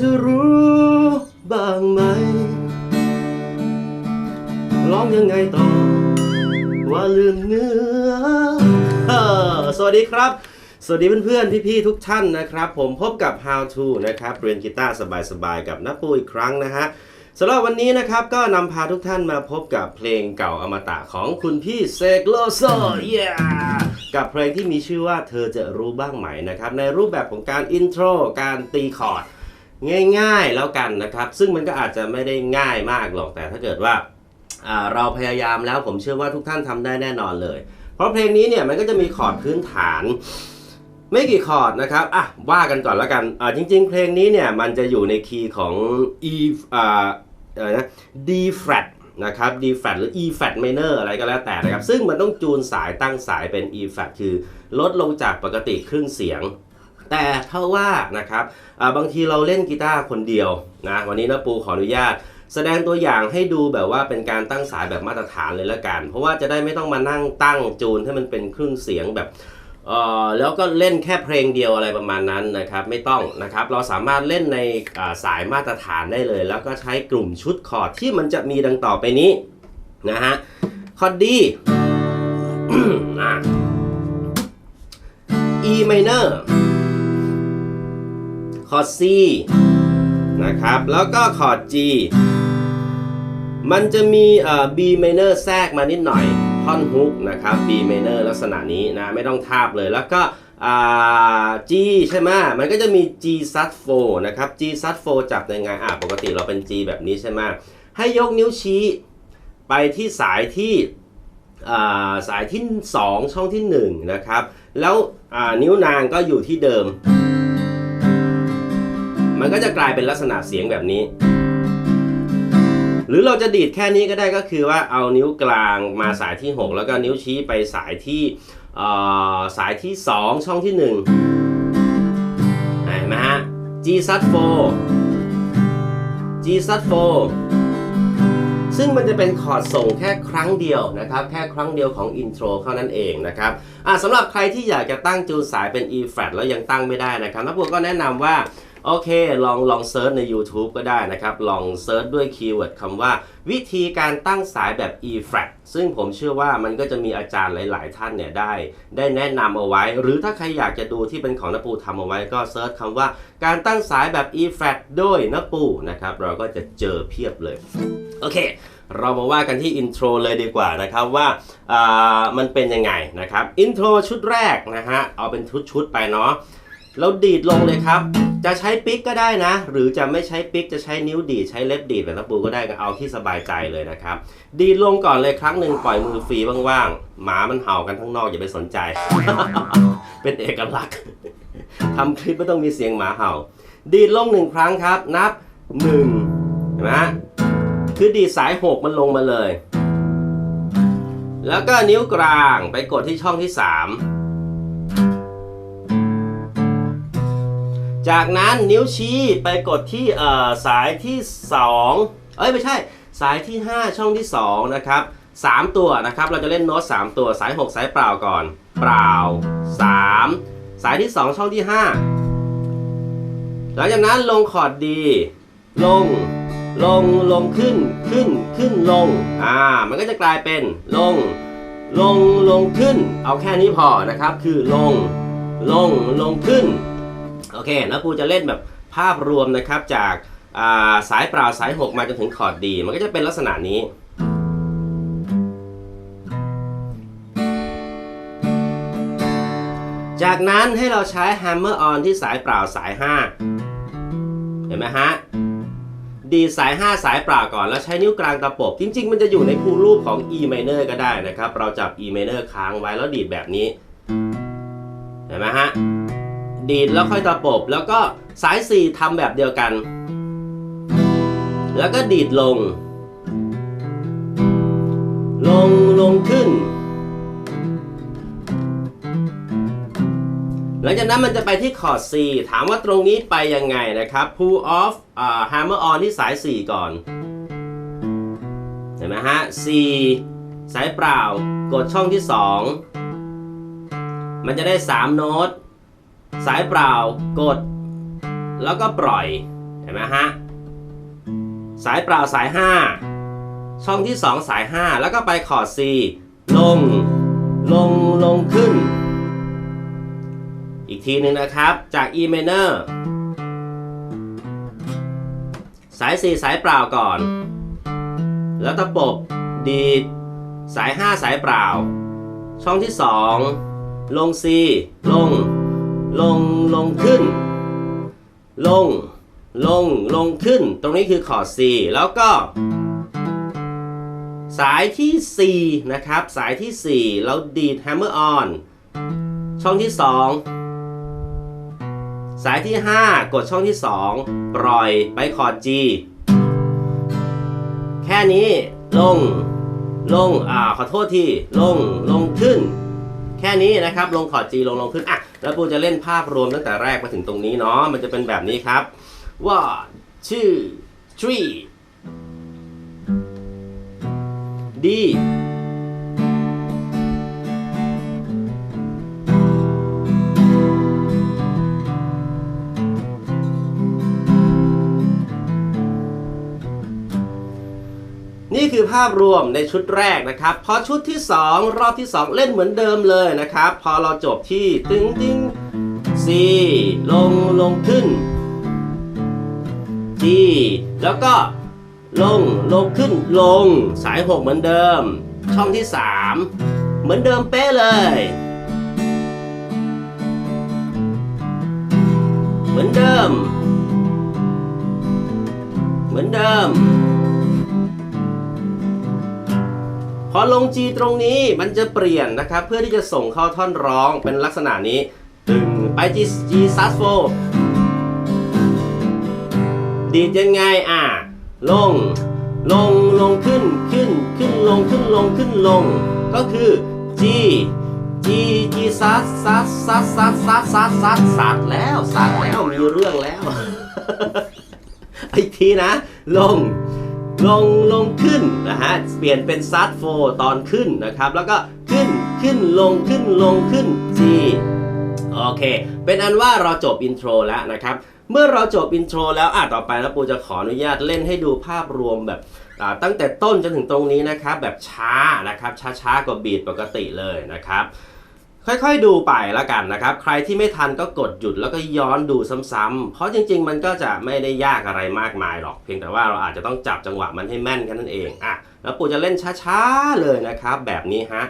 จะรู้บ้างไหม ร้องยังไงต่อ ว่าลืมเนื้อ สวัสดีครับ สวัสดีเพื่อนๆ พี่ๆ ทุกท่านนะครับ ผมพบกับ How to นะครับ เรียนกีตาร์สบายๆ กับนักปูอีกครั้งนะฮะสำหรับวันนี้นะครับก็นำพาทุกท่านมาพบกับเพลงเก่าอมตะของคุณพี่เซกโลโซเยกับเพลงที่มีชื่อว่าเธอจะรู้บ้างไหมนะครับ ในรูปแบบของการอินโทร การตีคอร์ด ง่ายๆแล้วกันนะครับ ซึ่งมันก็อาจจะไม่ได้ง่ายมากหรอกแต่ถ้าเกิดว่าาเราพยายามแล้วผมเชื่อว่าทุกท่านทำได้แน่นอนเลย เพราะเพลงนี้เนี่ยมันก็จะมีคอร์ดพื้นฐานไม่กี่คอร์ดนะครับ อะ ว่ากันก่อนแล้วกัน อ่าจริง ๆ เพลงนี้เนี่ย มันจะอยู่ในคีย์ของ E อ่าอะไรนะ D flat นะครับ D flat หรือ E flat minor อะไรก็แล้วแต่นะครับ ซึ่งมันต้องจูนสายตั้งสายเป็น E flat คือลดลงจากปกติครึ่งเสียง แต่เพราว่านะครับบางทีเราเล่นกีตาร์คนเดียวนะวันนี้นะปูขออนุญาต แสดงตัวอย่างให้ดูแบบว่าเป็นการตั้งสายแบบมาตรฐานเลยละกัน เพราะว่าจะได้ไม่ต้องมานั่งตั้งจูนให้มันเป็นครึ่งเสียงแบบออแล้วก็เล่นแค่เพลงเดียวอะไรประมาณนั้นนะครับ ไม่ต้องนะครับ เราสามารถเล่นในสายมาตรฐานได้เลย แล้วก็ใช้กลุ่มชุดคอร์ดที่มันจะมีดังต่อไปนี้นะฮะคอร์ดดีอะ E minor คอร์ด C นะครับ แล้วก็คอร์ด G มันจะมีเอ่อ B minor แทรกมานิดหน่อยท่อนฮุกนะครับ B minor ลักษณะนี้นะไม่ต้องทาบเลยแล้วก็อ่า G ใช่ไหมมันก็จะมี G sub 4นะครับ G sub 4จับยังไงอะปกติเราเป็น G แบบนี้ใช่ไหมให้ยกนิ้วชี้ไปที่สายที่อ่าสายที่ 2 ช่องที่ 1 นะครับ แล้วอ่านิ้วนางก็อยู่ที่เดิม มันก็จะกลายเป็นลักษณะเสียงแบบนี้ หรือเราจะดีดแค่นี้ก็ได้ก็คือว่าเอานิ้วกลางมาสายที่ 6 แล้วก็นิ้วชี้ไปสายที่สายที่ 2 ช่องที่1เห็นไหมฮะ G sub 4 G sub 4ซึ่งมันจะเป็นคอร์ดส่งแค่ครั้งเดียวนะครับ แค่ครั้งเดียวของอินโทรเท่านั้นเองนะครับสำหรับใครที่อยากจะตั้งจูนสายเป็น E flat แล้วยังตั้งไม่ได้นะครับนักพวกก็แนะนำว่า โอเค ลองลองเซิร์ชใน YouTube ก็ได้นะครับ ลองเซิร์ชด้วยคีย์เวิร์ดคำว่า วิธีการตั้งสายแบบ E flat ซึ่งผมเชื่อว่ามันก็จะมีอาจารย์หลาย ๆ ท่านเนี่ยได้ ได้แนะนำเอาไว้ หรือถ้าใครอยากจะดูที่เป็นของนปูทำเอาไว้ก็เซิร์ชคำว่าการตั้งสายแบบ E flat โดยนปูนะครับ เราก็จะเจอเพียบเลย โอเคเรามาว่ากันที่อินโทรเลยดีกว่านะครับว่าอ่ามันเป็นยังไงนะครับอินโทรชุดแรกนะฮะเอาเป็นชุดๆไปเนาะ เราดีดลงเลยครับ จะใช้ปิกก็ได้นะ หรือจะไม่ใช้ปิกจะใช้นิ้วดีดใช้เล็บดีดแบบตะปูก็ได้ก็เอาที่สบายใจเลยนะครับ ดีดลงก่อนเลยครั้งหนึ่งปล่อยมือฟรีว่างๆหมามันเห่ากันข้างนอกอย่าไปสนใจ เป็นเอกลักษณ์ทำคลิปไม่ต้องมีเสียงหมาเห่า ดีดลงหนึ่งครั้งครับ นับหนึ่งเห็นไหมฮะคือดีดสายหกมันลงมาเลย แล้วก็นิ้วกลางไปกดที่ช่องที่สาม จากนั้นนิ้วชี้ไปกดที่สายที่ 2 เอ้ยไม่ใช่สายที่ 5 ช่องที่ 2 นะครับ 3 ตัวนะครับ เราจะเล่นโน้ต 3 ตัวสาย 6 สายเปล่าก่อน เปล่า 3 สายที่ 2 ช่องที่ 5 หลังจากนั้นลงคอร์ดดี ลง ลง ลงขึ้น ขึ้น ขึ้นลง อ่า มันก็จะกลายเป็นลง ลง ลงขึ้น เอาแค่นี้พอนะครับ คือลง ลง ลงขึ้น โอเค แล้วครูจะเล่นแบบภาพรวมนะครับจากาสายเปล่าสาย 6 มาจนถึงคอร์ดดี มันก็จะเป็นลักษณะนี้ จากนั้นให้เราใช้ hammer on ที่สายเปล่าสาย 5 เห็นไหมฮะ ดีสาย 5 สายเปล่าก่อนแล้วใช้นิ้วกลางตะปบ จริง ๆ มันจะอยู่ในคูรูปของ E minor ก็ได้นะครับ เราจับ E minor ค้างไว้แล้วดีดแบบนี้ เห็นไหมฮะ ดีดแล้วค่อยตะปบ แล้วก็สาย 4ทำแบบเดียวกัน แล้วก็ดีดลง ลงลงขึ้น หลังจากนั้นมันจะไปที่คอร์ด C ถามว่าตรงนี้ไปยังไงนะครับ pull off อ่า hammer on ที่สาย 4 ก่อน เห็นไหมฮะ C สายเปล่ากดช่องที่ 2 มันจะได้ 3 โน้ต สายเปล่ากด แล้วก็ปล่อยเห็นไหมฮะสายเปล่าสาย 5 ช่องที่ 2 สาย 5 แล้วก็ไปคอร์ด C ลง ลง ลงขึ้น อีกทีหนึ่งนะครับจาก E minor สาย 4 สายเปล่าก่อน แล้วตะปบดีดสาย 5 สายเปล่า ช่องที่ 2 ลง C ลง ลงลงขึ้น ลง ลง ลงขึ้น ตรงนี้คือคอร์ด C แล้วก็ สายที่ 4 นะครับ สายที่4แล้วดีด hammer on ช่องที่ 2 สายที่ 5 กดช่องที่ 2 ปล่อยไปคอร์ด G แค่นี้ลง ลง อ่า ขอโทษที ลง ลงขึ้น แค่นี้นะครับ ลงขอด G ลงลงขึ้นอะแล้วปูจะเล่นภาพรวมตั้งแต่แรกมาถึงตรงนี้เนาะมันจะเป็นแบบนี้ครับ one two three D คือภาพรวมในชุดแรกนะครับ พอชุดที่ 2 รอบที่ 2 เล่นเหมือนเดิมเลยนะครับ พอเราจบที่ตึงตึง C ลงลงขึ้น G แล้วก็ลงลงขึ้นลงสาย 6 เหมือนเดิม ช่องที่ 3 เหมือนเดิมเป๊ะเลย เหมือนเดิม เหมือนเดิม พอลง G ตรงนี้มันจะเปลี่ยนนะครับ เพื่อที่จะส่งเข้าท่อนร้องเป็นลักษณะนี้ตึงไป G G sus 4ดีดยังไงอะ ลง ลงลงขึ้นขึ้นขึ้นลงขึ้นลงขึ้นลง ก็คือ G G G sus sus sus sus sus sus sus สัตว์แล้วสัตว์แล้วมีเรื่องแล้วอีกทีนะ ลง ลงลงขึ้นนะฮะเปลี่ยนเป็นซัดโฟตอนขึ้นนะครับ แล้วก็ขึ้นขึ้นลงขึ้นลงขึ้น G โอเค เป็นอันว่าเราจบอินโทรแล้วนะครับ เมื่อเราจบอินโทรแล้วอะต่อไปแล้วปูจะขออนุญาตเล่นให้ดูภาพรวมแบบตั้งแต่ต้นจนถึงตรงนี้นะครับ แบบช้านะครับช้าๆกว่าบีทปกติเลยนะครับ ค่อยๆดูไปแล้วกันนะครับ ใครที่ไม่ทันก็กดหยุดแล้วก็ย้อนดูซ้ำๆ เพราะจริง ๆ มันก็จะไม่ได้ยากอะไรมากมายหรอก เพียงแต่ว่าเราอาจจะต้องจับจังหวะมันให้แม่นแค่นั้นเองอะแล้วปูจะเล่นช้าๆเลยนะครับ แบบนี้ฮะ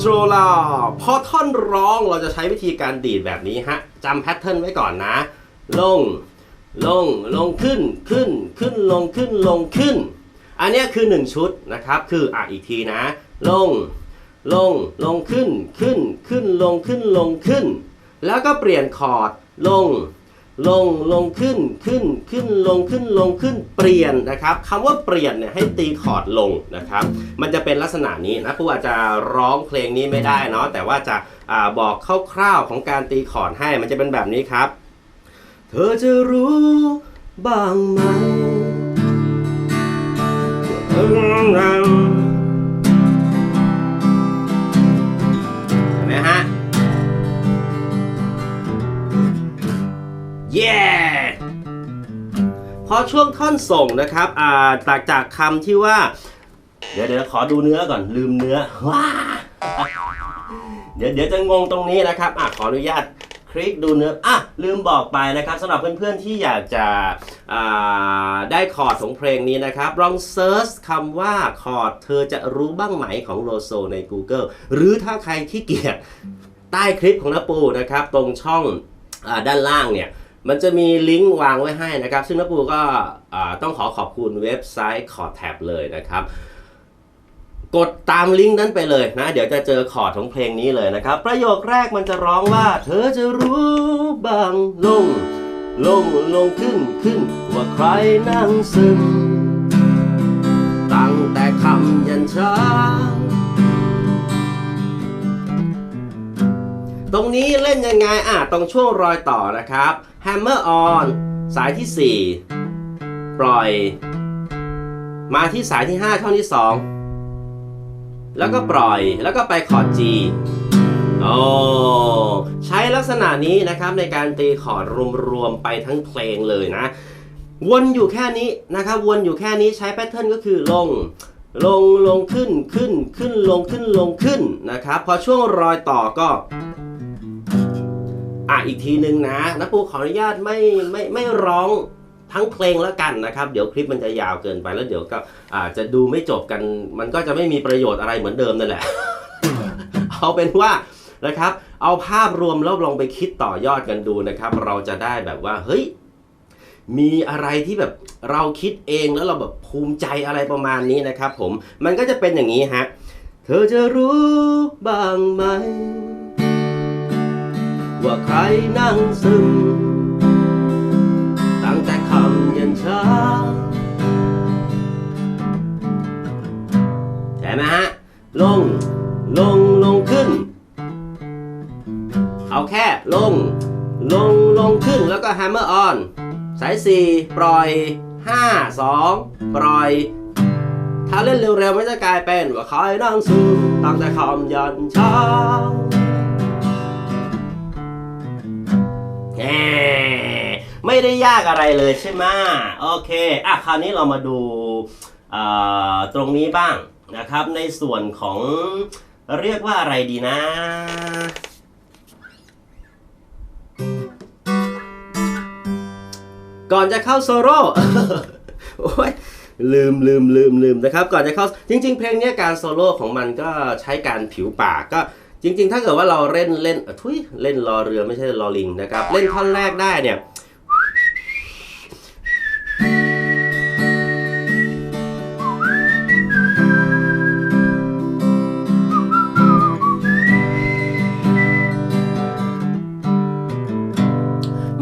โทรล้วพอท่อนร้องเราจะใช้วิธีการดีดแบบนี้ฮะจำแพทเทิร์นไว้ก่อนนะ ลง ลง ลงขึ้น ขึ้น ขึ้น ลง ขึ้น ลง ขึ้น อันนี้คือ 1 ชุดนะครับ คืออะอีกทีนะ ลง ลง ลงขึ้น ขึ้น ขึ้น ลง ขึ้น ลง ขึ้น แล้วก็เปลี่ยนคอร์ด ลง ลงลงขึ้นขึ้นขึ้นลงขึ้นลงขึ้นเปลี่ยนนะครับคำว่าเปลี่ยนเนี่ยให้ตีคอร์ดลงนะครับ มันจะเป็นลักษณะนี้นะผู้อาจจะร้องเพลงนี้ไม่ได้เนาะแต่ว่าจะอาบอกคร่าวๆของการตีคอร์ดให้มันจะเป็นแบบนี้ครับ เธอจะรู้บ้างไหม พอช่วงท่อนส่งนะครับอ่าจากจากคำที่ว่า เดี๋ยวเดี๋ยวขอดูเนื้อก่อนลืมเนื้อว้าเดี๋ยวเดี๋ยวจะงงตรงนี้นะครับอะขออนุญาตคลิกดูเนื้ออะลืมบอกไปนะครับสำหรับเพื่อนๆที่อยากจะอ่าได้คอร์ดของเพลงนี้นะครับ ลองเซิร์ชคำว่าคอร์ดเธอจะรู้บ้างไหมของโลโซใน Google หรือถ้าใครขี้เกียจใต้คลิปของนปูนะครับ ตรงช่องอด้านล่างเนี่ย มันจะมีลิงก์วางไว้ให้นะครับ ซึ่งน้าปูก็ต้องขอขอบคุณเว็บไซต์คอร์ดแท็บเลยนะครับ กดตามลิงก์นั้นไปเลยนะ เดี๋ยวจะเจอคอร์ดของเพลงนี้เลยนะครับ ประโยคแรกมันจะร้องว่า เธอจะรู้บางลง ลงลงขึ้นขึ้น ว่าใครนั่งซึม ตั้งแต่คำยันเช้า ตรงนี้เล่นยังไงอะตรงช่วงรอยต่อนะครับ Hammer on สายที่ 4 ปล่อย มาที่สายที่ 5 ช่องที่ 2 แล้วก็ปล่อยแล้วก็ไปคอร์ด G โอ้ใช้ลักษณะนี้นะครับในการตีคอร์ดรวมๆไปทั้งเพลงเลยนะ วนอยู่แค่นี้นะครับ วนอยู่แค่นี้ใช้แพทเทิร์นก็คือลงลงลงขึ้นขึ้นขึ้นลงขึ้นลงขึ้นนะครับ พอช่วงรอยต่อก็ อะอีกทีหนึ่งนะนะปูขออนุญาตไม่ไม่ไม่ร้องทั้งเพลงแล้วกันนะครับ เดี๋ยวคลิปมันจะยาวเกินไปแล้วเดี๋ยวก็อาจจะดูไม่จบกัน มันก็จะไม่มีประโยชน์อะไรเหมือนเดิมนั่นแหละ เอาเป็นว่านะครับ เอาภาพรวมแล้วลองไปคิดต่อยอดกันดูนะครับ เราจะได้แบบว่าเฮ้ยมีอะไรที่แบบเราคิดเองแล้วเราแบบภูมิใจอะไรประมาณนี้นะครับ ผมมันก็จะเป็นอย่างนี้ฮะเธอจะรู้บ้างไหม ว่าใครนั่งซึมตั้งแต่คำยันเช้าใช่ไหมฮะ ลง ลง ลงขึ้น เอาแค่ลง ลง ลงขึ้นแล้วก็ hammer on สาย 4 ปล่อย 5 2 ปล่อย ถ้าเล่นเร็วๆ มันจะกลายเป็นว่าใครนั่งซึมตั้งแต่คำยันเช้า ไม่ได้ยากอะไรเลยใช่ไหมโอเคอะคราวนี้เรามาดูตรงนี้บ้างนะครับ ในส่วนของเรียกว่าอะไรดีนะ ก่อนจะเข้าโซโล่โอ้ยลืมลืมลืมลืมนะครับ ก่อนจะเข้าจริง ๆ เพลงนี้การโซโล่ของมันก็ใช้การผิวปากก็ จริง ๆ ถ้าเกิดว่าเราเล่นเล่นอ่อทุยเล่นรอเรือไม่ใช่รอลิงนะครับ เล่นท่อนแรกได้เนี่ย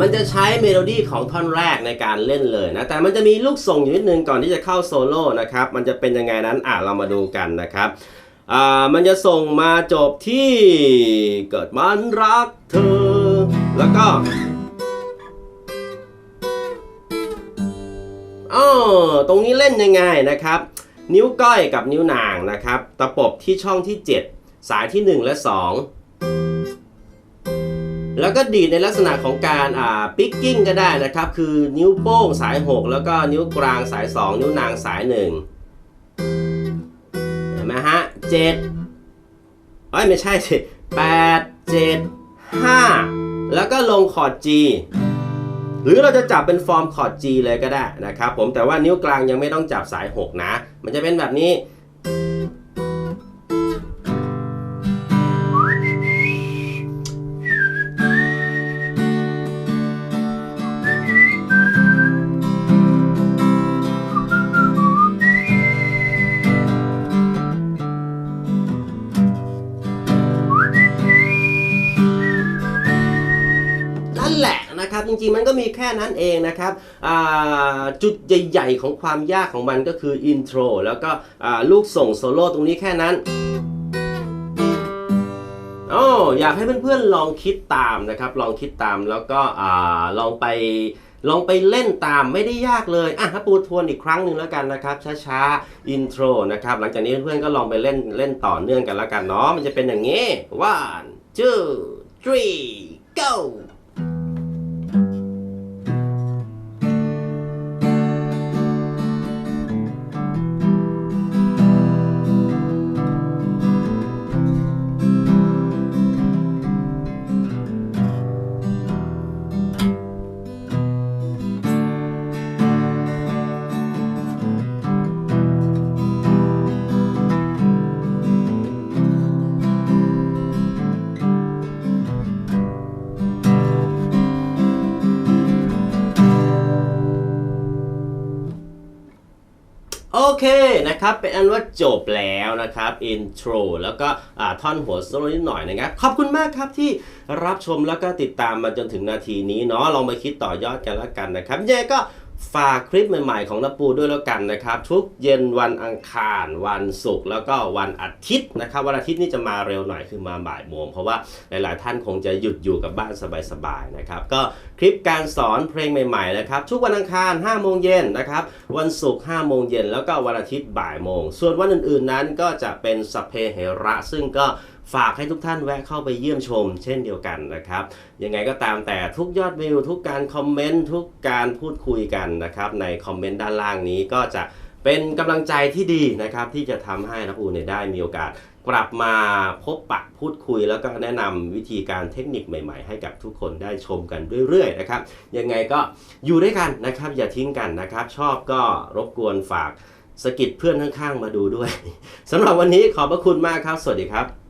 มันจะใช้เมโลดี้ของท่อนแรกในการเล่นเลยนะ แต่มันจะมีลูกส่งอยู่นิดนึงก่อนที่จะเข้าโซโล่นะครับ มันจะเป็นยังไงนั้นอะเรามาดูกันนะครับ อ่ามันจะส่งมาจบที่เกิดมันรักเธอ แล้วก็อ๋อตรงนี้เล่นยังไงนะครับ นิ้วก้อยกับนิ้วนางนะครับ ตะปบที่ช่องที่ 7 สายที่ 1 และ 2 แล้วก็ดีดในลักษณะของการอ่าปิกกิ้งก็ได้นะครับ คือนิ้วโป้งสาย 6 แล้วก็นิ้วกลางสาย 2 นิ้วนางสาย 1 เห็นไหมฮะ เจ็ดเอ้ยไม่ใช่สิแปดเจ็ดห้าแล้วก็ลงคอร์ด G หรือเราจะจับเป็นฟอร์มคอร์ด G เลยก็ได้นะครับผมแต่ว่านิ้วกลางยังไม่ต้องจับสาย 6 นะ มันจะเป็นแบบนี้ ริงๆ มันก็มีแค่นั้นเองนะครับจุดใหญ่ ๆ ของความยากของมันก็คืออินโทรแล้วก็ลูกส่งโซโล่ตรงนี้แค่นั้นอ๋ออยากให้เพื่อนๆลองคิดตามนะครับ ลองคิดตามแล้วก็อลองไปลองไปเล่นตามไม่ได้ยากเลย อะถ้าปูทวนอีกครั้งหนึ่งแล้วกันนะครับ ช้าๆ อินโทรนะครับ หลังจากนี้เพื่อนๆก็ลองไปเล่นเล่นต่อเนื่องกันแล้วกันเนาะ มันจะเป็นอย่างนี้ one two three go เคนะครับ เป็นอันว่าจบแล้วนะครับ อินโทรแล้วก็ท่อนหัวโซโลนิดหน่อยนะครับ ขอบคุณมากครับที่รับชมแล้วก็ติดตามมาจนถึงนาทีนี้เนาะลองไปคิดต่อยอดกันแล้วกันนะครับยังไงก็ ฝากคลิปใหม่ๆของนปูด้วยแล้วกันนะครับ ทุกเย็นวันอังคารวันศุกร์แล้วก็วันอาทิตย์นะครับ วันอาทิตย์นี่จะมาเร็วหน่อยคือมาบ่ายโมงเพราะว่าหลายๆท่านคงจะหยุดอยู่กับบ้านสบายๆนะครับ ก็คลิปการสอนเพลงใหม่ๆนะครับ ทุกวันอังคาร5โมงเย็นนะครับ วันศุกร์5โมงเย็นแล้วก็วันอาทิตย์บ่ายโมง ส่วนวันอื่นๆนั้นก็จะเป็นสพเพเหระซึ่งก็ ฝากให้ทุกท่านแวะเข้าไปเยี่ยมชม เช่นเดียวกันนะครับ ยังไงก็ตามแต่ทุกยอดวิวทุกการคอมเมนต์ทุกการพูดคุยกันนะครับ ในคอมเมนต์ด้านล่างนี้ก็จะเป็นกำลังใจที่ดีนะครับ ที่จะทำให้นักอูเนี่ยได้มีโอกาสกลับมาพบปะพูดคุย แล้วก็แนะนำวิธีการเทคนิคใหม่ๆ ให้กับทุกคนได้ชมกันเรื่อยๆนะครับ ยังไงก็อยู่ด้วยกันนะครับ อย่าทิ้งกันนะครับ ชอบก็รบกวนฝากสกิดเพื่อนข้างๆมาดูด้วยสำหรับวันนี้ขอบพระคุณมากครับ สวัสดีครับ